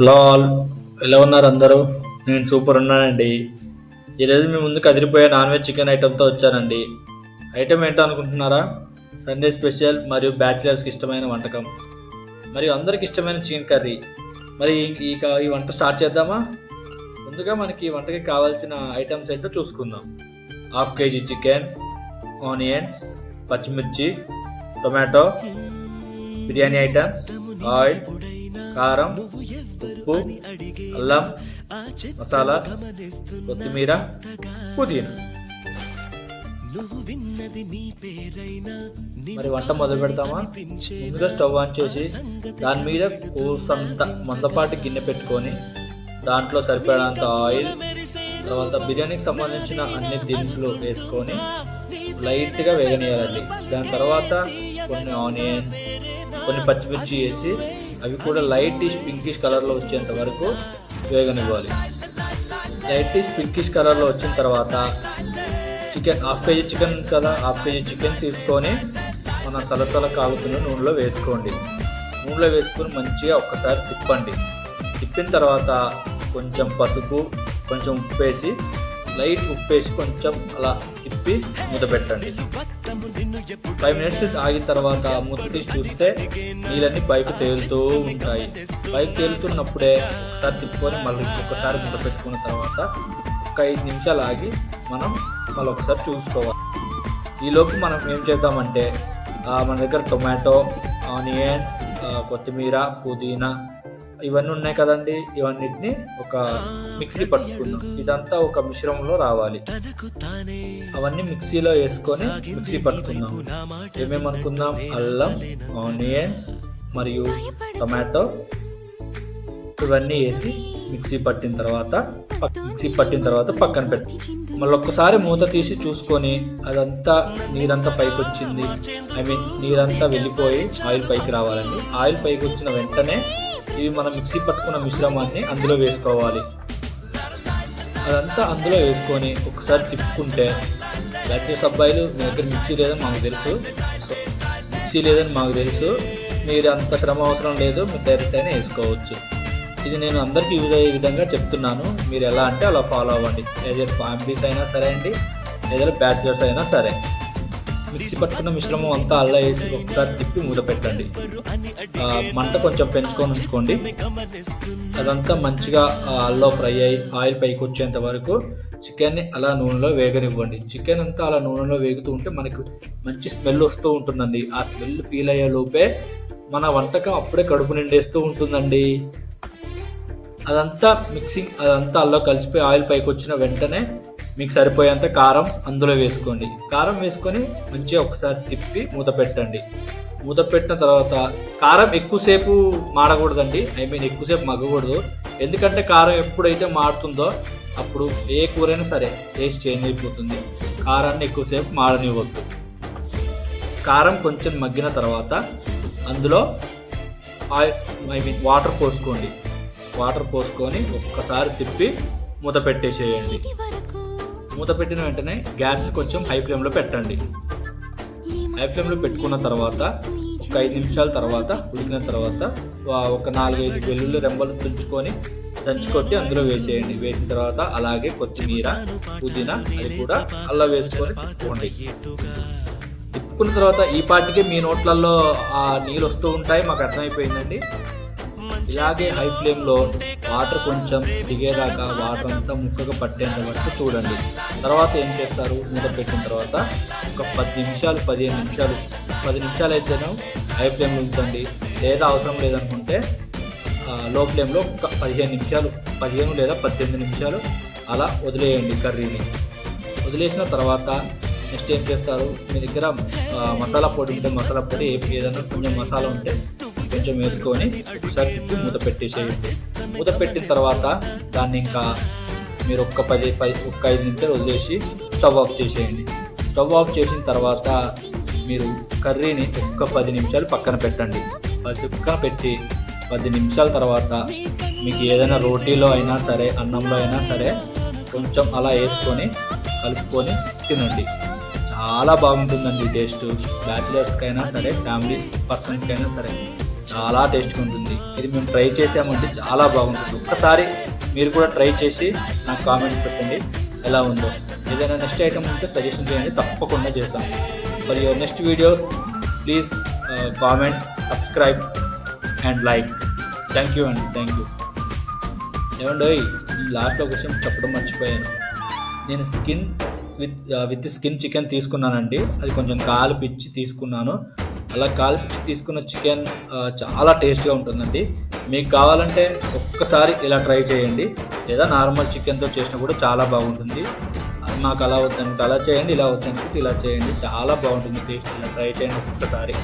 Hello all. ఎలా ఉన్నారు అందరూ? నేను సూపర్ ఉన్నానండి. ఈరోజు మీ ముందు కదిరిపోయే నాన్ వెజ్ చికెన్ ఐటెంతో వచ్చానండి. ఐటెం ఏంటో అనుకుంటున్నారా? సండే స్పెషల్ మరియు బ్యాచిలర్స్కి ఇష్టమైన వంటకం. మరియు అందరికి ఇష్టమైన చికెన్ కర్రీ. మరి ఈ- క- ఈ వంట స్టార్ట్ చేద్దామా? ముందుగా మనకి ఈ వంటకి కావాల్సిన ఐటమ్స్ ఏంటో చూసుకుందాం. హాఫ్ కేజీ చికెన్ ఆనియన్స్ పచ్చిమిర్చి టొమాటో బిర్యానీ ఐటమ్స్ ఆయిల్ కారం ఉప్పు అల్లం మసాలా కొత్తిమీర పుదీనా. మరి వంట మొదలు పెడతామా? ముందుగా స్టవ్ ఆన్ చేసి దాని మీద కూసంత మందపాటి గిన్నె పెట్టుకొని దాంట్లో సరిపడంత ఆయిల్ తర్వాత బిర్యానీకి సంబంధించిన అన్ని దినుసులు వేసుకొని లైట్గా వేగనీయాలండి దాని తర్వాత కొన్ని ఆనియన్స్ కొన్ని పచ్చిమిర్చి వేసి అవి కూడా లైటిష్ పింకిష్ కలర్లో వచ్చేంత వరకు వేగనివ్వాలి. లైటిష్ పింకిష్ కలర్లో వచ్చిన తర్వాత చికెన్ హాఫ్ కేజీ చికెన్ కదా హాఫ్ కేజీ చికెన్ తీసుకొని మన సలసల కాలుతున్న నూనెలో వేసుకోండి. నూనెలో వేసుకొని మంచిగా ఒక్కసారి తిప్పండి. తిప్పిన తర్వాత కొంచెం పసుపు కొంచెం ఉప్పు వేసి లైట్ ఉప్పు వేసి కొంచెం అలా తిప్పి మూత పెట్టండి. ఫైవ్ మినిట్స్ ఆగిన తర్వాత మూత తీసి చూస్తే నీళ్ళన్నీ పైకి తేలుతూ ఉంటాయి. పైకి తేలుతున్నప్పుడే ఒకసారి తిప్పుకొని మళ్ళీ ఒక్కసారి మూత పెట్టుకున్న తర్వాత ఒక ఐదు నిమిషాలు ఆగి మనం మళ్ళీ ఒకసారి చూసుకోవాలి. ఈలోపు మనం ఏం చేద్దామంటే మన దగ్గర టొమాటో ఆనియన్స్ కొత్తిమీర పుదీనా ఇవన్నీ ఉన్నాయి కదండి. ఇవన్నిటిని ఒక మిక్సీ పట్టుకుందాం. ఇదంతా ఒక మిశ్రమంలో రావాలి. అవన్నీ మిక్సీలో వేసుకొని మిక్సీ పట్టుకుందాం. ఏమేమి అనుకుందాం? అల్లం ఆనియన్స్ మరియు టొమాటో ఇవన్నీ వేసి మిక్సీ పట్టిన తర్వాత మిక్సీ పట్టిన తర్వాత పక్కన పెట్టి మళ్ళీ ఒక్కసారి మూత తీసి చూసుకొని అదంతా నీరంతా పైకి వచ్చింది ఐ మీన్ నీరంతా వెళ్ళిపోయి ఆయిల్ పైకి రావాలండి. ఆయిల్ పైకి వచ్చిన వెంటనే ఇవి మనం మిక్సీ పట్టుకున్న మిశ్రమాన్ని అందులో వేసుకోవాలి. అదంతా అందులో వేసుకొని ఒకసారి తిప్పుకుంటే బ్యాచిలర్స్ అబ్బాయిలు మీ దగ్గర మిక్సీ లేదని మాకు తెలుసు. మిక్సీ లేదని మాకు తెలుసు. మీరు అంత శ్రమ అవసరం లేదు మీరు డైరెక్ట్ అయినా వేసుకోవచ్చు. ఇది నేను అందరికీ యూజ్ అయ్యే విధంగా చెప్తున్నాను. మీరు ఎలా అంటే అలా ఫాలో అవ్వండి. ఏదైనా ఫ్యామిలీస్ అయినా సరే అండి ఏదైనా బ్యాచిలర్స్ అయినా సరే. మిక్సీ పట్టుకున్న మిశ్రమం అంతా అల్లా వేసి ఒకసారి తిప్పి మూత పెట్టండి మంట కొంచెం పెంచుకొని ఉంచుకోండి అదంతా మంచిగా అల్లో ఫ్రై అయ్యి ఆయిల్ పైకి వచ్చేంత వరకు చికెన్ని అలా నూనెలో వేగనివ్వండి. చికెన్ అంతా అలా నూనెలో వేగుతూ ఉంటే మనకు మంచి స్మెల్ వస్తూ ఉంటుందండి. ఆ స్మెల్ ఫీల్ అయ్యే లోపే మన వంటకం అప్పుడే కడుపు నిండేస్తూ ఉంటుందండి. అదంతా మిక్సింగ్ అదంతా అల్లా కలిసిపోయి ఆయిల్ పైకి వచ్చిన వెంటనే మీకు సరిపోయేంత కారం అందులో వేసుకోండి. కారం వేసుకొని మంచిగా ఒకసారి తిప్పి మూత పెట్టండి. మూత పెట్టిన తర్వాత కారం ఎక్కువసేపు మాడకూడదండి. ఐ మీన్ ఎక్కువసేపు మగ్గకూడదు. ఎందుకంటే కారం ఎప్పుడైతే మారుతుందో అప్పుడు ఏ కూరైనా సరే టేస్ట్ చేంజ్ అయిపోతుంది. కారాన్ని ఎక్కువసేపు మాడనివ్వద్దు. కారం కొంచెం మగ్గిన తర్వాత అందులో ఆయిల్ ఐ మీన్ వాటర్ పోసుకోండి. వాటర్ పోసుకొని ఒక్కసారి తిప్పి మూత పెట్టేసేయండి. మూత పెట్టిన వెంటనే గ్యాస్ని కొంచెం హై ఫ్లేమ్లో పెట్టండి. హై ఫ్లేమ్లో పెట్టుకున్న తర్వాత ఒక ఐదు నిమిషాల తర్వాత ఉడికిన తర్వాత ఒక నాలుగైదు వెల్లుల్లి రెంబలు తుంచుకొని దంచుకొట్టి అందులో వేసేయండి. వేసిన తర్వాత అలాగే కొత్తిమీర పుదీనా అది కూడా అల్లం వేసుకొని తిప్పుకోండి. తిప్పుకున్న తర్వాత ఈ పాటికి మీ నోట్లలో ఆ నీళ్ళు వస్తూ ఉంటాయి. మాకు అర్థమైపోయిందండి. ఇలాగే హై ఫ్లేమ్లో వాటర్ కొంచెం దిగేదాకా వాటర్ అంతా ముక్కగా పట్టేంత వరకు చూడండి. తర్వాత ఏం చేస్తారు? మూత పెట్టిన తర్వాత ఒక పది నిమిషాలు పదిహేను నిమిషాలు పది నిమిషాలు అయితేనే హై ఫ్లేమ్లో ఉంచండి. లేదా అవసరం లేదనుకుంటే లో ఫ్లేమ్లో ఒక పదిహేను నిమిషాలు పదిహేను లేదా పద్దెనిమిది నిమిషాలు అలా వదిలేయండి కర్రీని. వదిలేసిన తర్వాత నెక్స్ట్ ఏం చేస్తారు? మీ దగ్గర మసాలా పొడి ఉంటే మసాలా పొడి ఏదైనా కొంచెం మసాలా ఉంటే కొంచెం వేసుకొని ఒకసారి తిప్పి మూత పెట్టేసేయండి. మూత పెట్టిన తర్వాత దాన్ని ఇంకా మీరు ఒక్క పది పది ఒక్క ఐదు నిమిషాలు వదిలేసి స్టవ్ ఆఫ్ చేసేయండి. స్టవ్ ఆఫ్ చేసిన తర్వాత మీరు కర్రీని ఒక్క పది నిమిషాలు పక్కన పెట్టండి. పది పక్కన పెట్టి పది నిమిషాల తర్వాత మీకు ఏదైనా రోటీలో అయినా సరే అన్నంలో అయినా సరే కొంచెం అలా వేసుకొని కలుపుకొని తినండి. చాలా బాగుంటుందండి టేస్ట్. బ్యాచిలర్స్కైనా సరే ఫ్యామిలీస్ పర్సన్స్కైనా సరే. చాలా టేస్ట్గా ఉంటుంది. ఇది మేము ట్రై చేసామంటే చాలా బాగుంటుంది. ఒక్కసారి మీరు కూడా ట్రై చేసి నాకు కామెంట్స్ పెట్టండి. ఎలా ఉందో. ఏదైనా నెక్స్ట్ ఐటమ్ ఉంటే సజెషన్ చేయండి. తప్పకుండా చేస్తాను. For your next videos please comment subscribe and like thank you అండి థ్యాంక్ యూ ఏమండో లాస్ట్లో ఒక విషయం చెప్పడం మర్చిపోయాను. నేను skin with uh, with skin chicken తీసుకున్నానండి. అది కొంచెం కాలు పిచ్చి తీసుకున్నాను. అలా కాల్చి తీసుకున్న చికెన్ చాలా టేస్ట్గా ఉంటుందండి. మీకు కావాలంటే ఒక్కసారి ఇలా ట్రై చేయండి. లేదా నార్మల్ చికెన్తో చేసినా కూడా చాలా బాగుంటుంది. మాకు అలా వద్దనుకుంటే అలా చేయండి ఇలా వద్దనుకుంటే ఇలా చేయండి. చాలా బాగుంటుంది టేస్ట్. ఇలా ట్రై చేయండి ఒక్కసారి.